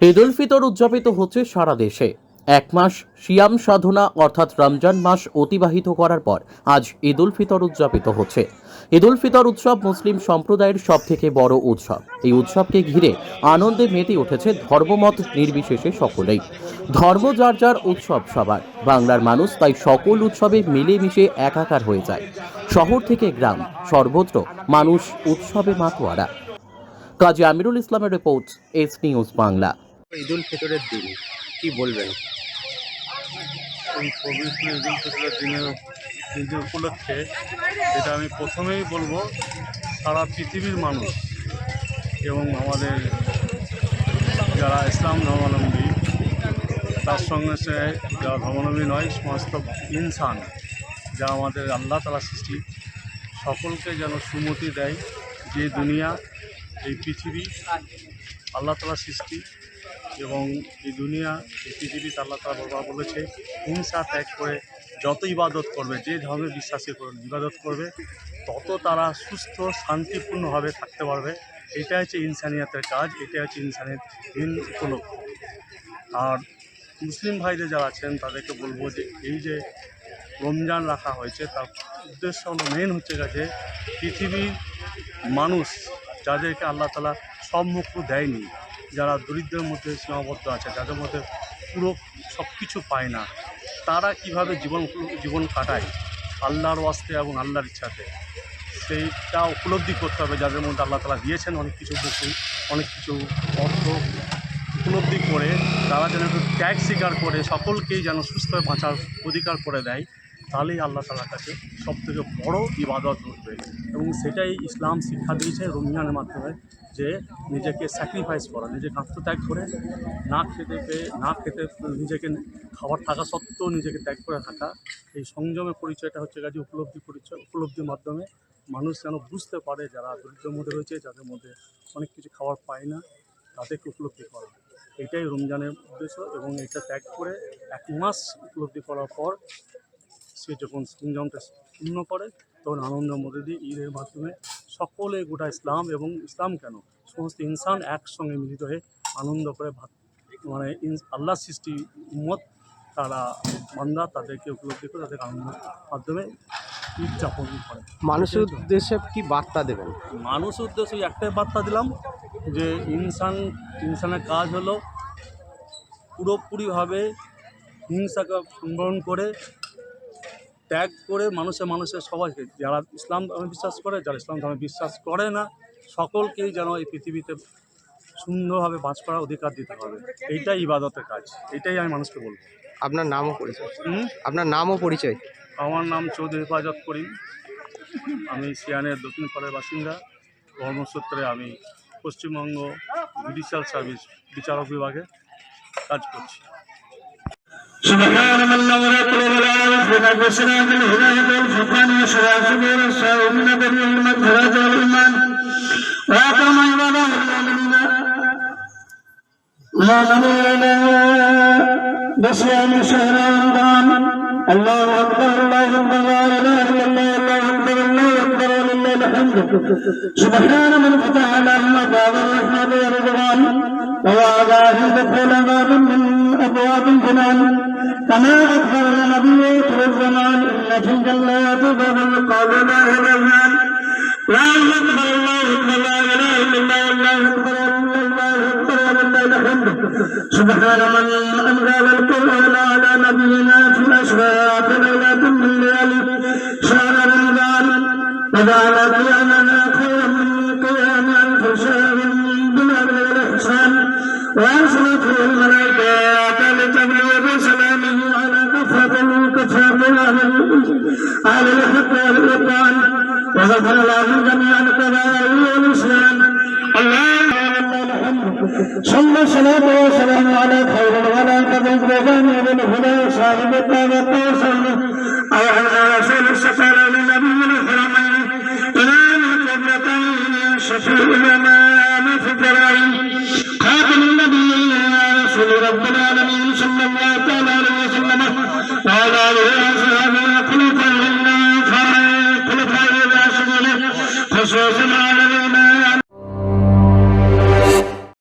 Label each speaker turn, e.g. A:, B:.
A: ঈদ উল ফিতর উদযাপিত হচ্ছে সারা দেশে। এক মাস সিয়াম সাধনা অর্থাৎ রমজান মাস অতিবাহিত করার পর আজ ঈদ উল ফিতর উদযাপিত হচ্ছে। ঈদ উল ফিতর উৎসব মুসলিম সম্প্রদায়ের সব থেকে বড় উৎসব। এই উৎসবকে ঘিরে আনন্দে মেতে উঠেছে ধর্মমত নির্বিশেষে সকলেই। ধর্ম যার যার উৎসব সবার। বাংলার মানুষ তাই সকল উৎসবে মিলেমিশে একাকার হয়ে যায়। শহর থেকে গ্রাম, সর্বত্র মানুষ উৎসবে মাতোয়ারা। কাজী আমিরুল ইসলামের রিপোর্ট, এস নিউজ বাংলা।
B: ঈদ উল ফিতরের দিন, কি বলবেন?
C: এই পবিত্র ফিতরের দিনে ঈদ উপলক্ষে এটা আমি প্রথমেই বলব, সারা পৃথিবীর মানুষ এবং আমাদের যারা ইসলাম ধর্মাবলম্বী, তার সঙ্গে সে যারা ধর্মাবলম্বী নয়, সমস্ত ইনসান যা আমাদের আল্লাহ তালা সৃষ্টি, সকলকে যেন সুমতি দেয় যে দুনিয়া, এই পৃথিবী আল্লাহ তালা সৃষ্টি। এবং এই দুনিয়া, এই পৃথিবীতে আল্লাহ তালা বাবা বলেছে, হিংসা ত্যাগ করে যত ইবাদত করবে, যে ধর্মে বিশ্বাসী করবে ইবাদত করবে, তত তারা সুস্থ, শান্তিপূর্ণভাবে থাকতে পারবে। এটা হচ্ছে ইনসানিয়াতের কাজ এটা হচ্ছে ইনসানিয়ত দিন উপলক্ষ আর মুসলিম ভাইদের যারা আছেন, তাদেরকে বলব যে, এই যে রমজান রাখা হয়েছে, তার উদ্দেশ্য হলো মেন হচ্ছে গেছে পৃথিবীর মানুষ যাদেরকে আল্লাহ তালা সব দেয়নি যারা দরিদ্রের মধ্যে সীমাবদ্ধ আছে, যাদের মধ্যে পুরো সব কিছু পায় না, তারা কীভাবে জীবন জীবন কাটায় আল্লাহর ওয়াস্তে এবং আল্লাহর ইচ্ছাতে? সেইটা উপলব্ধি করতে হবে, যাদের মধ্যে আল্লাহ তালা দিয়েছেন অনেক কিছু বস্তু অনেক কিছু অর্থ উপলব্ধি করে, তারা যেন একটু ত্যাগ স্বীকার করে, সকলকেই যেন সুস্থ বাঁচার অধিকার করে দেয়। তাহলেই আল্লাহ তালার কাছে সব থেকে বড়ো ইবাদত উঠবে এবং সেটাই ইসলাম শিক্ষা দিয়েছে রমজানের মাধ্যমে যে নিজেকে স্যাক্রিফাইস করা নিজেকে আত্মত্যাগ করে না খেতে পেয়ে, না খেতে নিজেকে খাবার থাকা সত্ত্বেও নিজেকে ত্যাগ করে থাকা। এই সংযমের পরিচয়টা হচ্ছে কাজে উপলব্ধি পরিচয়, উপলব্ধির মাধ্যমে মানুষ যেন বুঝতে পারে যারা দরিদ্রের মধ্যে রয়েছে, যাদের মধ্যে অনেক কিছু খাবার পায় না, তাদেরকে উপলব্ধি করা। এটাই রমজানের উদ্দেশ্য এবং এটা ত্যাগ করে এক মাস উপলব্ধি করার পর সে যখন সংযমটা পূর্ণ করে তখন আনন্দের মধ্যে দিয়ে ঈদের মাধ্যমে সকলে গোটা ইসলাম এবং ইসলাম কেন? সমস্ত ইনসান একসঙ্গে মিলিত হয়ে আনন্দ করে ভাত মানে আল্লাহ সৃষ্টি উম্মত তারা বান্দা তাদেরকে উপলব্ধি করে তাদের আনন্দের মাধ্যমে ঈদ যাপন করে।
B: মানুষের উদ্দেশ্যে কি বার্তা দেবেন?
C: মানুষের উদ্দেশ্যে একটাই বার্তা দিলাম যে ইনসান ইনসানের কাজ হলো পুরোপুরিভাবে হিংসাকে সংবরণ করে ত্যাগ করে মানুষের মানুষের সবাইকে যারা ইসলাম ধর্মে বিশ্বাস করে যারা ইসলাম ধর্মে বিশ্বাস করে না সকলকেই যেন এই পৃথিবীতে সুন্দরভাবে বাঁচ করার অধিকার দিতে হবে এইটাই ইবাদতের কাজ। এটাই আমি মানুষকে বলব।
B: আপনার নামও পরিচয়।
C: হুম?
B: আপনার নামও পরিচয়।
C: আমার নাম চৌধুরী হেফাজত করিম। আমি সিয়ানের দক্ষিণ পাড়ের বাসিন্দা। কর্মসূত্রে আমি পশ্চিমবঙ্গ জুডিশিয়াল সার্ভিস বিচারক বিভাগে কাজ করছি।
D: سبحان من نور قلوب العالم بنفسنا من هداية الفقان وشراء صدور السائلين بريء المغفرة والإيمان وأقام عباده المؤمنين مؤمنين بصيام شهر رمضان الله أكبر الله أكبر لا إله إلا الله الله أكبر الله أكبر ولله الحمد سبحان من فتح لهم أبواب الرحمة والرضوان ووعدهم دخول باب من أبواب الجنان كما أخبر النبي في الزمان إن في الجنات بابا يقال له الرحمن لا أكبر الله أكبر لا إله إلا الله الله أكبر الله أكبر ولله الحمد سبحان من أنزل القرآن على نبينا في الأشفاق ليلة من ليالي شهر رمضان وجعل قيامنا وأرسلت الملائكة لتبلغ بسلامه على كفة من كفار أهل الحق والإقران وغفر الله جميعا كبائر الإسلام صلى الصلاة والسلام على خير ولا قبل بغان بن هدى صاحب الطاقة والسلام أو على رسول السفر لنبي الحرمين إمام القبلتين شفيع الإمام في